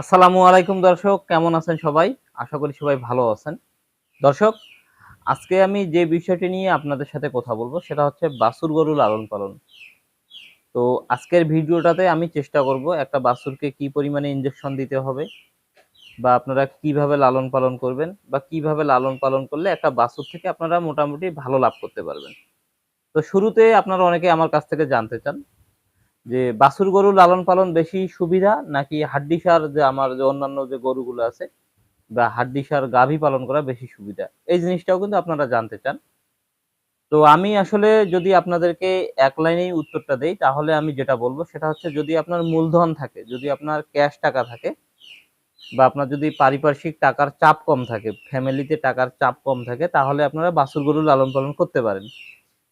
আসসালামু আলাইকুম দর্শক, কেমন আছেন সবাই? আশা করি সবাই ভালো আছেন। দর্শক, আজকে আমি যে বিষয়টি নিয়ে আপনাদের সাথে কথা বলব সেটা হচ্ছে বাছুর গরু লালন পালন। তো আজকের ভিডিওটাতে আমি চেষ্টা করব একটা বাছুরকে কি পরিমাণে ইনজেকশন দিতে হবে বা আপনারা কীভাবে লালন পালন করবেন বা কীভাবে লালন পালন করলে একটা বাছুর থেকে আপনারা মোটামুটি ভালো লাভ করতে পারবেন। তো শুরুতে আপনারা অনেকে আমার কাছ থেকে জানতে চান যে বাছুর গরু লালন পালন বেশি সুবিধা নাকি হাড্ডি সার যে আমার যে অন্যান্য যে গরুগুলো আছে বা হাড্ডি সার গাভী পালন করা বেশি সুবিধা? এই জিনিসটাও কিন্তু আপনারা জানতে চান। তো আমি আসলে যদি আপনাদেরকে এক লাইনেই উত্তরটা দেই, তাহলে আমি যেটা বলব সেটা হচ্ছে যদি আপনার মূলধন থাকে, যদি আপনার ক্যাশ টাকা থাকে বা আপনার যদি পারিপার্শ্বিক টাকার চাপ কম থাকে, ফ্যামিলিতে টাকার চাপ কম থাকে, তাহলে আপনারা বাছুর গরু লালন পালন করতে পারেন।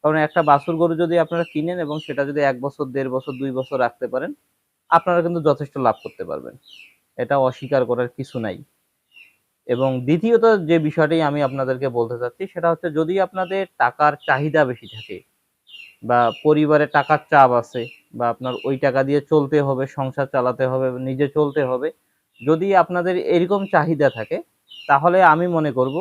কারণ একটা বাছুর গরু যদি আপনারা কিনেন এবং সেটা যদি এক বছর, দেড় বছর, দুই বছর রাখতে পারেন, আপনারা কিন্তু যথেষ্ট লাভ করতে পারবেন। এটা অস্বীকার করার কিছু নাই। এবং দ্বিতীয়ত যে বিষয়টি আমি আপনাদেরকে বলতে চাচ্ছি, সেটা হচ্ছে যদি আপনাদের টাকার চাহিদা বেশি থাকে বা পরিবারে টাকার চাপ আছে বা আপনার ওই টাকা দিয়ে চলতে হবে, সংসার চালাতে হবে, নিজে চলতে হবে, যদি আপনাদের এরকম চাহিদা থাকে, তাহলে আমি মনে করব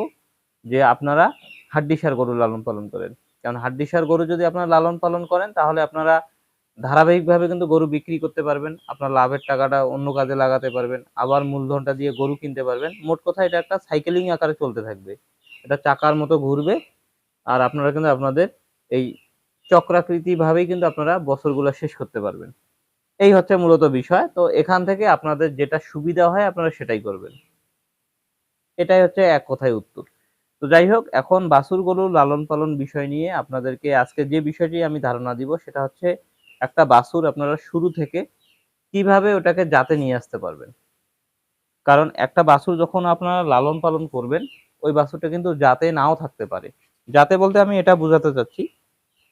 যে আপনারা হাড্ডিসার গরু লালন পালন করেন। কারণ হাড্ডিসার গরু যদি আপনারা লালন পালন করেন, তাহলে আপনারা ধারাবাহিকভাবে কিন্তু গরু বিক্রি করতে পারবেন, আপনার লাভের টাকাটা অন্য কাজে লাগাতে পারবেন, আবার মূলধনটা দিয়ে গরু কিনতে পারবেন। মোট কথা এটা একটা সাইকেলিং আকারে চলতে থাকবে। এটা চাকার মতো ঘুরবে, আর আপনারা কিন্তু আপনাদের এই চক্রাকৃতি ভাবেই কিন্তু আপনারা বছরগুলো শেষ করতে পারবেন। এই হচ্ছে মূলত বিষয়। তো এখান থেকে আপনাদের যেটা সুবিধা হয়, আপনারা সেটাই করবেন। এটাই হচ্ছে এক কথায় উত্তর। তো যাই হোক, এখন বাছুর গরু লালন পালন বিষয় নিয়ে আপনাদেরকে আজকে যে বিষয়টি আমি ধারণা দিব সেটা হচ্ছে একটা বাছুর আপনারা শুরু থেকে কীভাবে ওটাকে জাতে নিয়ে আসতে পারবেন। কারণ একটা বাছুর যখন আপনারা লালন পালন করবেন, ওই বাছুরটা কিন্তু জাতে নাও থাকতে পারে। জাতে বলতে আমি এটা বোঝাতে চাচ্ছি,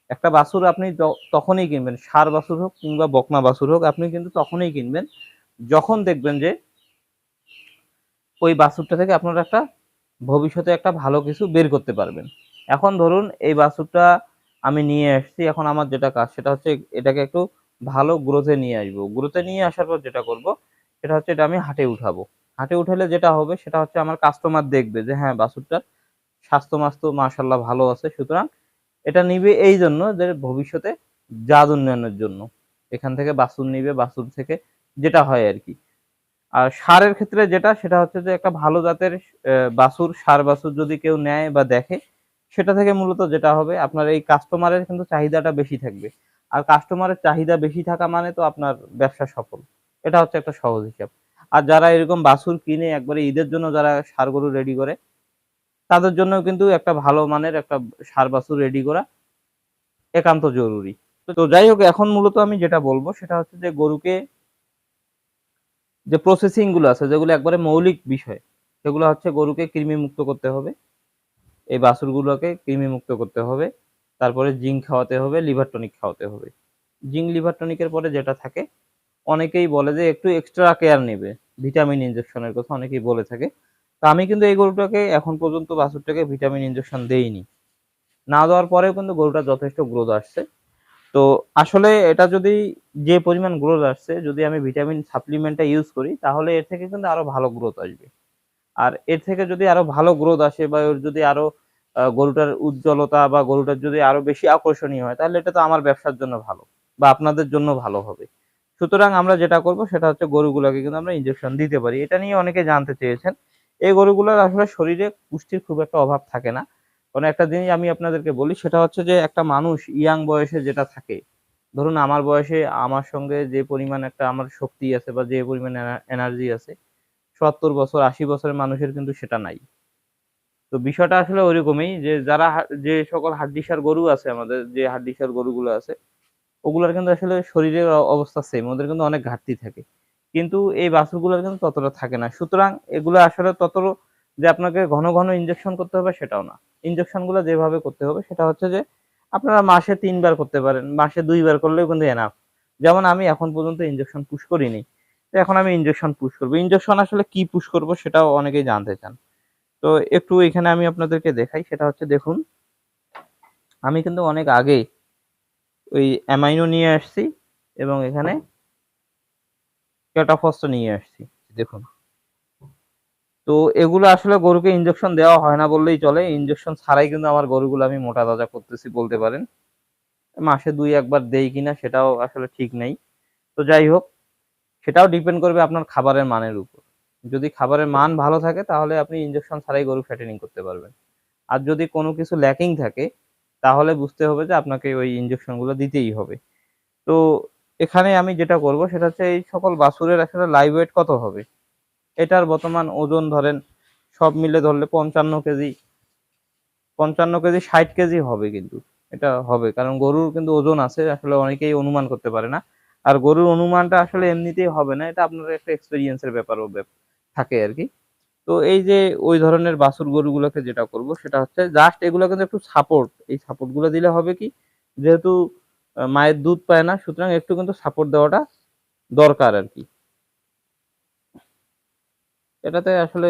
একটা বাছুর আপনি তখনই কিনবেন, সার বাছুর হোক কিংবা বকনা বাছুর হোক, আপনি কিন্তু তখনই কিনবেন, যখন দেখবেন যে ওই বাছুরটা থেকে আপনারা একটা ভবিষ্যতে একটা ভালো কিছু বের করতে পারবেন। এখন ধরুন, এই বাছুরটা আমি নিয়ে আসছি, এখন আমার যেটা কাজ সেটা হচ্ছে এটাকে একটু ভালো গ্রোথে নিয়ে আসব। গ্রোথে নিয়ে আসার পর যেটা করব, সেটা হচ্ছে এটা আমি হাটে উঠাবো। হাটে উঠালে যেটা হবে সেটা হচ্ছে আমার কাস্টমার দেখবে যে হ্যাঁ বাছুরটার স্বাস্থ্য মাস্থ্য মাশাল্লাহ ভালো আছে, সুতরাং এটা নিবে এই জন্য যে ভবিষ্যতে জাত উন্নয়নের জন্য। এখান থেকে বাছুর নিবে, বাছুর থেকে যেটা হয় আর কি। আর সারের ক্ষেত্রে যেটা, সেটা হচ্ছে যে একটা ভালো জাতের বাছুর, সার বাছুর যদি কেউ নেয় বা দেখে, সেটা থেকে মূলত যেটা হবে, আপনার এই কাস্টমারের কিন্তু চাহিদাটা বেশি থাকবে। আর কাস্টমারের চাহিদা বেশি থাকা মানে তো আপনার ব্যবসা সফল। এটা হচ্ছে একটা সহজ হিসাব। আর যারা এরকম বাছুর কিনে একবারে ঈদের জন্য যারা সার গরু রেডি করে, তাদের জন্য কিন্তু একটা ভালো মানের একটা সার বাছুর রেডি করা একান্ত জরুরি। তো যাই হোক, এখন মূলত আমি যেটা বলব, সেটা হচ্ছে যে গরুকে যে প্রসেসিংগুলো আছে, যেগুলো একবারে মৌলিক বিষয়, সেগুলো হচ্ছে গরুকে কৃমি মুক্ত করতে হবে, এই বাছুরগুলোকে কৃমি মুক্ত করতে হবে, তারপরে জিঙ্ক খাওয়াতে হবে, লিভার টনিক খাওয়াতে হবে। জিঙ্ক, লিভার টনিকের পরে যেটা থাকে, অনেকেই বলে যে একটু এক্সট্রা কেয়ার নেবে ভিটামিন ইনজেকশনের কথা অনেকেই বলে থাকে, তা আমি কিন্তু এই গরুটাকে এখন পর্যন্ত বাছুরটাকে ভিটামিন ইনজেকশন দেইনি। না দেওয়ার পরেও কিন্তু গরুটা যথেষ্ট গ্রোথ আসছে। তো আসলে এটা যদি যে পরিমাণ গ্রোথ আসছে, যদি আমি ভিটামিন সাপ্লিমেন্টটা ইউজ করি, তাহলে এর থেকে কিন্তু আরও ভালো গ্রোথ আসবে। আর এর থেকে যদি আরও ভালো গ্রোথ আসে বা ওর যদি আরও গরুটার উজ্জ্বলতা বা গরুটার যদি আরও বেশি আকর্ষণীয় হয়, তাহলে এটা তো আমার ব্যবসার জন্য ভালো বা আপনাদের জন্য ভালো হবে। সুতরাং আমরা যেটা করব সেটা হচ্ছে গরুগুলোকে কিন্তু আমরা ইনজেকশন দিতে পারি। এটা নিয়ে অনেকে জানতে চেয়েছেন। এই গরুগুলোর আসলে শরীরে পুষ্টির খুব একটা অভাব থাকে না। কারণ একটা জিনিস আমি আপনাদেরকে বলি, সেটা হচ্ছে যে একটা মানুষ ইয়াং বয়সে যেটা থাকে, ধরুন আমার বয়সে আমার সঙ্গে যে পরিমাণ একটা আমার শক্তি আছে বা যে পরিমাণ এনার্জি আছে, সত্তর বছর, আশি বছরের মানুষের কিন্তু সেটা নাই। তো বিষয়টা আসলে ওইরকমই যে যারা যে সকল হাড্ডিসার গরু আছে আমাদের, যে হাড্ডিসার গরুগুলো আছে, ওগুলোর কিন্তু আসলে শরীরের অবস্থা সেম ওদের কিন্তু অনেক ঘাটতি থাকে। কিন্তু এই বাছুরগুলোর কিন্তু ততটা থাকে না। সুতরাং এগুলো আসলে তত যে আপনাকে ঘন ঘন ইনজেকশন করতে হবে সেটাও না। ইনজেকশনগুলো যেভাবে করতে হবে সেটা হচ্ছে যে, আপনারা মাসে তিনবার করতে পারেন, মাসে দুইবার করলেও কিন্তু এনাফ যেমন আমি এখন পর্যন্ত ইনজেকশন পুশ করিনি, তো এখন আমি ইনজেকশন পুশ করব। ইনজেকশন আসলে কি পুশ করব সেটাও অনেকেই জানতে চান। তো একটু এখানে আমি আপনাদেরকে দেখাই, সেটা হচ্ছে দেখুন, আমি কিন্তু অনেক আগে ওই অ্যামাইনো নিয়ে আসছি এবং এখানে ক্যাটাফসটা নিয়ে আসছি, দেখুন। তো এগুলো আসলে গরুকে ইনজেকশন দেওয়া হয় না বললেই চলে। ইনজেকশন ছাড়াই কিন্তু আমার গরুগুলো আমি মোটা তাজা করতেছি বলতে পারেন। মাসে দুই একবার দেই কিনা সেটাও আসলে ঠিক নেই। তো যাই হোক, সেটাও ডিপেন্ড করবে আপনার খাবারের মানের উপর। যদি খাবারের মান ভালো থাকে তাহলে আপনি ইনজেকশন ছাড়াই গরু ফ্যাটেনিং করতে পারবেন। আর যদি কোনো কিছু ল্যাকিং থাকে, তাহলে বুঝতে হবে যে আপনাকে ওই ইনজেকশনগুলো দিতেই হবে। তো এখানে আমি যেটা করব সেটা হচ্ছে এই সকল বাছুরের আসলে লাইভ ওয়েট কত হবে? এটার বর্তমান ওজন ধরেন সব মিলে ধরলে পঞ্চান্ন কেজি পঞ্চান্ন কেজি, ষাট কেজি হবে কিন্তু, এটা হবে। কারণ গরুর কিন্তু ওজন আছে, আসলে অনেকেই অনুমান করতে পারে না। আর গরুর অনুমানটা আসলে এমনিতেই হবে না, এটা আপনার একটা এক্সপিরিয়েন্সের ব্যাপারও ব্যাপ- থাকে আর কি। তো এই যে ওই ধরনের বাছুর গরুগুলোকে যেটা করব, সেটা হচ্ছে জাস্ট এগুলো কিন্তু একটু সাপোর্ট এই সাপোর্টগুলো দিলে হবে কি, যেহেতু মায়ের দুধ পায় না, সুতরাং একটু কিন্তু সাপোর্ট দেওয়াটা দরকার আর কি। এটাতে আসলে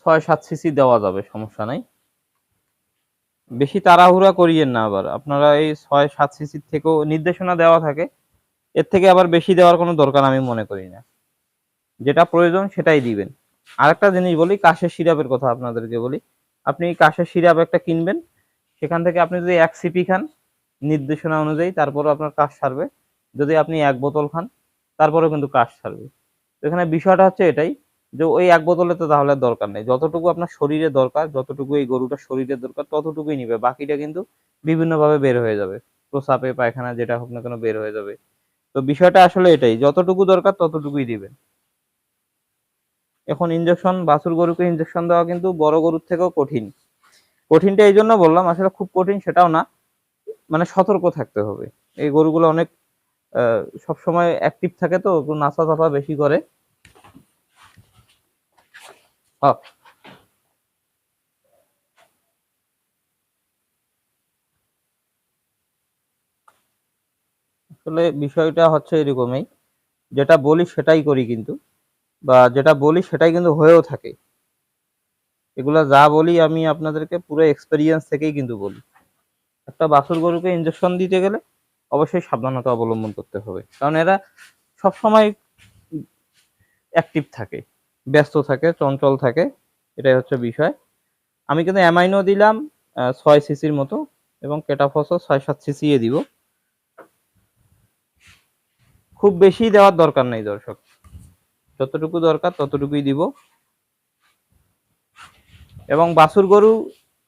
ছয় সাত সিসি দেওয়া যাবে, সমস্যা নাই। বেশি তাড়াহুড়া করিয়েন না আবার। আপনারা এই ছয় সাত সিসির থেকেও নির্দেশনা দেওয়া থাকে, এর থেকে আবার বেশি দেওয়ার কোনো দরকার আমি মনে করি না। যেটা প্রয়োজন সেটাই দিবেন। আরেকটা জিনিস বলি, কাশের সিরাপের কথা আপনাদেরকে বলি। আপনি কাশের সিরাপ একটা কিনবেন, সেখান থেকে আপনি যদি এক সিপি খান, নির্দেশনা অনুযায়ী তারপরও আপনার কাশ সারবে। যদি আপনি এক বোতল খান, তারপরেও কিন্তু কাশ সারবে। এখানে বিষয়টা হচ্ছে এটাই যে ওই এক বোতলে তো তাহলে দরকার নেই। যতটুকু আপনার শরীরে দরকার, যতটুকু এই গরুটার শরীরে দরকার, ততটুকুই নিবে। বাকিটা কিন্তু বিভিন্নভাবে বের হয়ে যাবে। প্রসাপে পায়খানা, যেটা হোক না কেন বের হয়ে যাবে। তো বিষয়টা আসলে এটাই, যতটুকু দরকার ততটুকুই দিবেন। এখন ইনজেকশন বাছুর গরুকে ইনজেকশন দেওয়া কিন্তু বড় গরুর থেকেও কঠিন। কঠিনটা এই জন্য বললাম, আসলে খুব কঠিন সেটাও না। মানে সতর্ক থাকতে হবে। এই গরুগুলো অনেক সবসময় অ্যাক্টিভ থাকে তো, একটু নাচা চাপা বেশি করে। আসলে বিষয়টা হচ্ছে এরকমই, যেটা বলি সেটাই করি কিন্তু, বা যেটা বলি সেটাই কিন্তু হয়েও থাকে। এগুলা যা বলি আমি আপনাদেরকে পুরো এক্সপেরিয়েন্স থেকেই কিন্তু বলি। একটা বাছুর গরুকে ইনজেকশন দিতে গেলে অবশ্যই সাবধানতা অবলম্বন করতে হবে। কারণ এরা সব সময় অ্যাক্টিভ থাকে, ব্যস্ত থাকে, চঞ্চল থাকে, এটাই হচ্ছে বিষয়। আমি কিন্তু অ্যামাইনো দিলাম ছয় সিসির মতো এবং কেটাফসও ছয় সাত সিসি দিব। খুব বেশি দেওয়ার দরকার নেই দর্শক। যতটুকু দরকার ততটুকুই দিব। এবং বাছুর গরু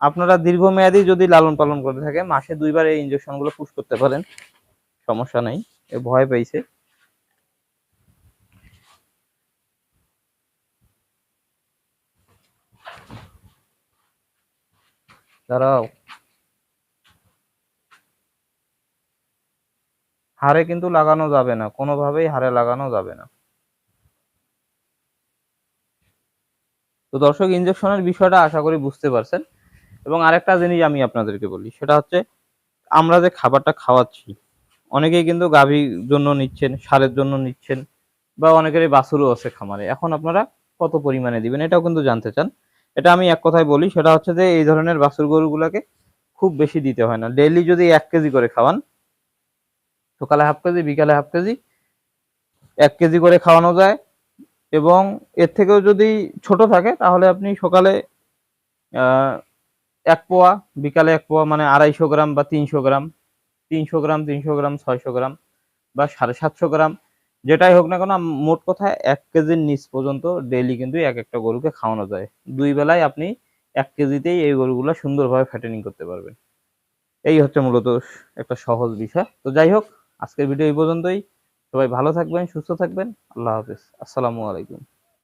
আপনারা দীর্ঘমেয়াদী যদি লালন পালন করে থাকে মাসে দুইবার এই ইনজেকশনগুলো পুশ করতে পারেন। সমস্যা নাই, এ ভয় পাইছে দাঁড়াও। হাড়ে কিন্তু লাগানো যাবে না, কোনোভাবেই হারে লাগানো যাবে না। তো দর্শক ইনজেকশনের বিষয়টা আশা করি বুঝতে পারছেন। এবং আরেকটা জিনিস আমি আপনাদেরকে বলি, সেটা হচ্ছে আমরা যে খাবারটা খাওয়াচ্ছি, অনেকেই কিন্তু গাভীর জন্য নিচ্ছেন, সারের জন্য নিচ্ছেন, বা অনেকেরই বাছুরও আছে খামারে। এখন আপনারা কত পরিমাণে দিবেন এটাও কিন্তু জানতে চান। এটা আমি এক কথায় বলি, সেটা হচ্ছে যে এই ধরনের বাছুর গরুগুলোকে খুব বেশি দিতে হয় না। ডেইলি যদি এক কেজি করে খাওয়ান, সকালে হাফ কেজি, বিকালে হাফ কেজি, এক কেজি করে খাওয়ানো যায় এবং এর থেকেও যদি ছোট থাকে, তাহলে আপনি সকালে এক পোয়া, বিকালে এক পোয়া মানে আড়াইশো গ্রাম বা তিনশো গ্রাম তিনশো গ্রাম তিনশো গ্রাম, ছয়শো গ্রাম বা সাড়ে সাতশো গ্রাম, যেটাই হোক না কেন মোট কথা এক কেজির নিচ পর্যন্ত ডেইলি কিন্তু এক একটা গরুকে খাওয়ানো যায়। দুই বেলায় আপনি এক কেজিতেই এই গরুগুলো সুন্দরভাবে ফ্যাটেনিং করতে পারবেন। এই হচ্ছে মূলত একটা সহজ বিষয়। তো যাই হোক, আজকের ভিডিও এই পর্যন্তই। সবাই ভালো থাকবেন, সুস্থ থাকবেন। আল্লাহ হাফিজ। আসসালামু আলাইকুম।